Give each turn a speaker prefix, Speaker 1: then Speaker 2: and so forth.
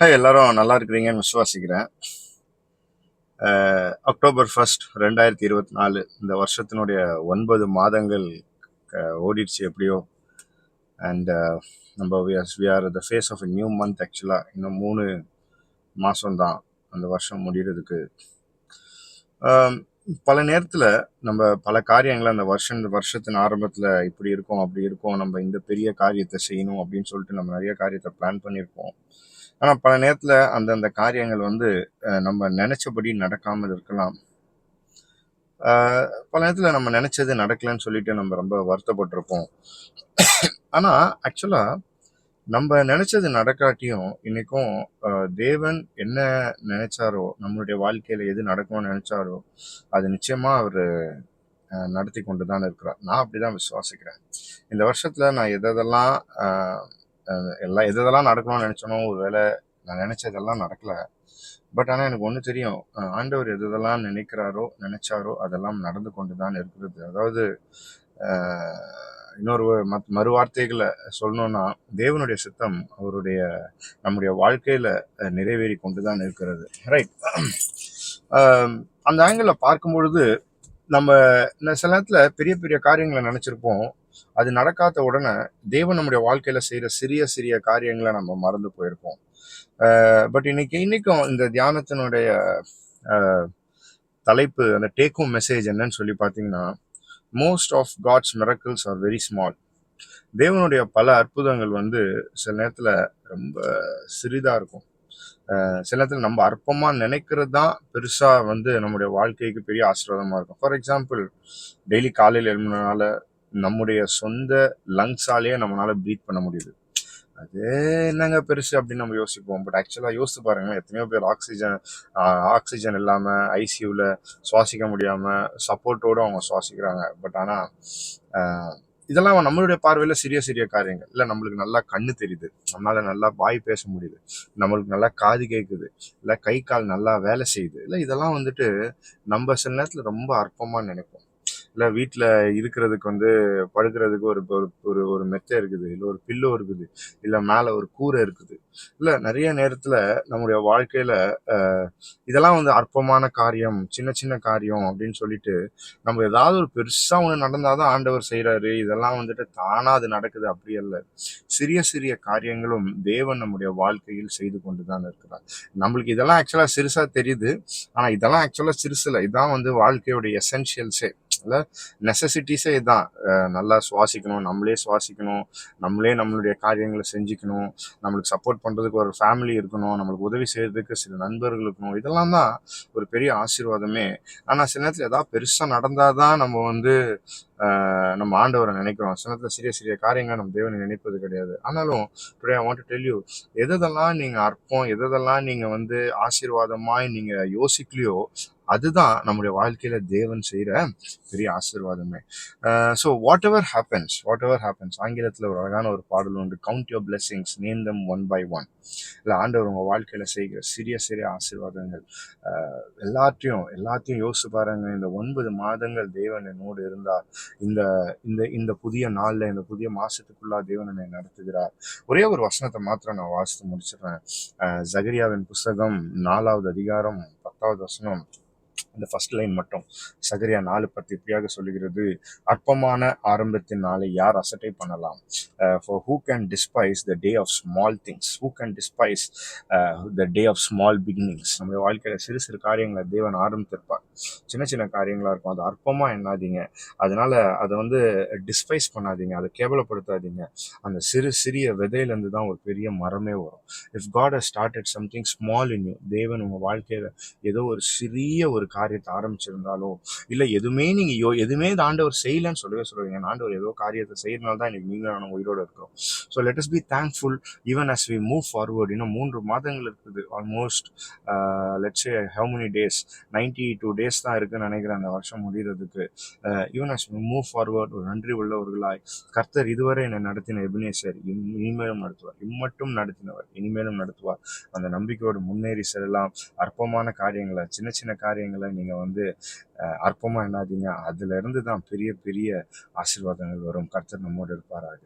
Speaker 1: Hi எல்லாரும் நல்லா இருக்கிறீங்கன்னு விசுவாசிக்கிறேன். அக்டோபர் ஃபர்ஸ்ட் ரெண்டாயிரத்தி இருபத்தி நாலு இந்த வருஷத்தினுடைய ஒன்பது மாதங்கள் ஓடிடுச்சு எப்படியோ. அண்ட் நம்ம we are the phase of new month ஆக்சுவலாக இன்னும் மூணு மாதம்தான் அந்த வருஷம் முடிகிறதுக்கு பல நேரத்தில் நம்ம பல காரியங்களை அந்த வருஷம் வருஷத்தின் ஆரம்பத்தில் இப்படி இருக்கும் அப்படி இருக்கும் நம்ம இந்த பெரிய காரியத்தை செய்யணும் அப்படின்னு சொல்லிட்டு நம்ம நிறைய காரியத்தை பிளான் பண்ணியிருப்போம். ஆனால் பல நேரத்தில் அந்தந்த காரியங்கள் வந்து நம்ம நினச்சபடி நடக்காமல் இருக்கலாம். பல நேரத்தில் நம்ம நினச்சது நடக்கலைன்னு சொல்லிட்டு நம்ம ரொம்ப வருத்தப்பட்டிருப்போம். ஆனால் ஆக்சுவலாக நம்ம நினச்சது நடக்காட்டியும் இன்றைக்கும் தேவன் என்ன நினைச்சாரோ நம்மளுடைய வாழ்க்கையில் எது நடக்கணும்னு நினைச்சாரோ அது நிச்சயமாக அவர் நடத்தி கொண்டு தான் இருக்கிறார். நான் அப்படிதான் விசுவாசிக்கிறேன். இந்த வருஷத்தில் நான் எதெல்லாம் எல்லாம் எது இதெல்லாம் எதெல்லாம் நடக்கணும்னு ஒரு ஒருவேளை நான் நினைச்சதெல்லாம் நடக்கல. பட் ஆனால் எனக்கு ஒன்று தெரியும். ஆண்டவர் எது இதெல்லாம் நினைக்கிறாரோ நினைச்சாரோ அதெல்லாம் நடந்து கொண்டு தான் இருக்கிறது அதாவது இன்னொரு மத் மறு வார்த்தைகளை சொல்லணும்னா தேவனுடைய சித்தம் அவருடைய நம்முடைய வாழ்க்கையில நிறைவேறி கொண்டு தான் இருக்கிறது ரைட் அந்த ஆங்கிளில் பார்க்கும் பொழுது நம்ம இந்த சில நேரத்தில் பெரிய பெரிய காரியங்களை நினைச்சிருப்போம். அது நடக்காத உடனே தேவன் நம்முடைய வாழ்க்கையில செய்யற சிறிய சிறிய காரியங்களை நம்ம மறந்து போயிருப்போம். பட் இன்னைக்கு இன்னைக்கும் இந்த தியானத்தினுடைய தலைப்பு அந்த டேக்கும் மெசேஜ் என்னன்னு சொல்லி பார்த்தீங்கன்னா most of God's miracles are very small தேவனுடைய பல அற்புதங்கள் வந்து சில நேரத்தில் ரொம்ப சிறிதாக இருக்கும். சில நேரத்தில் நம்ம அற்பமாக நினைக்கிறது தான் பெருசாக வந்து நம்முடைய வாழ்க்கைக்கு பெரிய ஆசீர்வாதமாக இருக்கும். ஃபார் எக்ஸாம்பிள் டெய்லி காலையில் எழுந்தனால நம்முடைய சொந்த லங்ஸாலேயே நம்மளால ப்ரீத் பண்ண முடியுது. அது என்னங்க பெருசு அப்படின்னு நம்ம யோசிப்போம். பட் ஆக்சுவலாக யோசிச்சு பாருங்க எத்தனையோ பேர் ஆக்சிஜன் ஆக்சிஜன் இல்லாமல் ஐசியூவில் சுவாசிக்க முடியாமல் சப்போர்ட்டோடு அவங்க சுவாசிக்கிறாங்க. பட் ஆனால் இதெல்லாம் நம்மளுடைய பார்வையில் சிறிய சிறிய காரியங்கள். இல்லை நம்மளுக்கு நல்லா கண்ணு தெரியுது. நம்மளால நல்லா வாய் பேச முடியுது. நம்மளுக்கு நல்லா காது கேட்குது இல்லை கை கால் நல்லா வேலை செய்யுது. இல்லை இதெல்லாம் வந்துட்டு நம்ம சில நேரத்தில் ரொம்ப அற்பமாக நினைப்போம். இல்லை வீட்டில் இருக்கிறதுக்கு வந்து படுக்கிறதுக்கு ஒரு ஒரு ஒரு மெத்தை இருக்குது இல்லை ஒரு பில்லோ இருக்குது இல்லை மேலே ஒரு கூரை இருக்குது. இல்லை நிறைய நேரத்தில் நம்முடைய வாழ்க்கையில் இதெல்லாம் வந்து அற்பமான காரியம் சின்ன சின்ன காரியம் அப்படின்னு சொல்லிட்டு நம்ம ஏதாவது ஒரு பெருசாக ஒன்று நடந்தால் தான் ஆண்டவர் செய்கிறாரு இதெல்லாம் வந்துட்டு தானாக அது நடக்குது அப்படி அல்ல. சிறிய சிறிய காரியங்களும் தேவன் நம்முடைய வாழ்க்கையில் செய்து கொண்டு தான் இருக்கிறார். நம்மளுக்கு இதெல்லாம் ஆக்சுவலாக சிறுசாக தெரியுது ஆனால் இதெல்லாம் ஆக்சுவலாக சிறுசில் இதான் வந்து வாழ்க்கையோட எசென்ஷியல்ஸே நெசசிட்டிஸே இதான். நல்லா சுவாசிக்கணும் நம்மளே சுவாசிக்கணும் நம்மளே நம்மளுடைய காரியங்களை செஞ்சுக்கணும் நம்மளுக்கு சப்போர்ட் பண்ணுறதுக்கு ஒரு ஃபேமிலி இருக்கணும் நம்மளுக்கு உதவி செய்கிறதுக்கு சில நண்பர்கள் இருக்கணும் இதெல்லாம் தான் ஒரு பெரிய ஆசீர்வாதமே. ஆனால் சில நேரத்தில் ஏதாவது பெருசாக நடந்தால் தான் நம்ம வந்து நம்ம ஆண்டவரை நினைக்கிறோம். சில நேரத்தில் சிறிய சிறிய காரியங்களை நம்ம தேவனை நினைப்பது கிடையாது. ஆனாலும் today I want to tell you எதெல்லாம் நீங்கள் அற்பம் எதெல்லாம் நீங்கள் வந்து ஆசீர்வாதமாய் நீங்கள் யோசிக்கலையோ அதுதான் நம்முடைய வாழ்க்கையில தேவன் செய்யற பெரிய ஆசீர்வாதமே. So whatever happens whatever happens ஆங்கிலத்தில் ஒரு அழகான ஒரு பாடல் உண்டு count your blessings name them one by one இல்லை ஆண்டவர் உங்கள் வாழ்க்கையில செய்கிற சிறிய சிறிய ஆசீர்வாதங்கள். எல்லாத்தையும் எல்லாத்தையும் யோசிச்சு பாருங்க இந்த ஒன்பது மாதங்கள் தேவன் என்னோடு இருந்தார். இந்த இந்த இந்த புதிய நாளில் இந்த புதிய மாசத்துக்குள்ளா தேவன் என்னை நடத்துகிறார். ஒரே ஒரு வசனத்தை மாத்திரம் நான் வாசித்து முடிச்சிடுறேன். ஜகரியாவின் புஸ்தகம் நாலாவது அதிகாரம் பத்தாவது வசனம். இந்த ஃபர்ஸ்ட் லைன் மட்டும். சகரியா நாலு பத்து இப்படியாக சொல்லுகிறது அற்பமான ஆரம்பத்தின் நாளை யார் அசட்டை பண்ணலாம்? For who can despise the day of small things who can despise the day of small beginnings நம்முடைய வாழ்க்கையில் சிறு சிறு காரியங்களை தேவன் ஆரம்பித்திருப்பார். சின்ன சின்ன காரியங்களா இருக்கும். அது அற்பமாக எண்ணாதீங்க. அதனால அதை வந்து டிஸ்பைஸ் பண்ணாதீங்க. அதை கேவலப்படுத்தாதீங்க. அந்த சிறு சிறிய விதையிலேருந்து தான் ஒரு பெரிய மரமே வரும். If God a started something small in you தேவன் உங்கள் வாழ்க்கையில் ஏதோ ஒரு சிறிய ஒரு காரியத்தை ஆரம்பிச்சிருந்தாலோ இல்லை எதுவுமே நீங்கள் யோ எதுவுமே இந்த ஆண்டவர் செய்யலைன்னு சொல்லவே சொல்லுவீங்க ஆண்டவர் ஏதோ காரியத்தை செய்யறதுனால தான் இன்னைக்கு நீங்கள் நானும் உயிரோடு இருக்கிறோம். So let us be thankful even as we move forward இன்னும் மூன்று மாதங்கள் இருக்குது. Almost let's how many days ninety two days தான் இருக்குன்னு நினைக்கிறேன் அந்த வருஷம் முடிகிறதுக்கு ஈவன் as மூவ் ஃபார்வர்ட் ஒரு நன்றி உள்ளவர்களாய். கர்த்தர் இதுவரை என்னை நடத்தின எபினேசர் இனிமேலும் நடத்துவார். இம்மட்டும் நடத்தினவர் இனிமேலும் நடத்துவார். அந்த நம்பிக்கையோடு முன்னேறி செல்லலாம். அற்பமான காரியங்களை சின்ன சின்ன காரியங்களை நீங்கள் வந்து அற்பமாக என்னாதீங்க அதுலேருந்து தான் பெரிய பெரிய ஆசீர்வாதங்கள் வரும். கர்த்தர் நம்மோடு இருப்பாராக.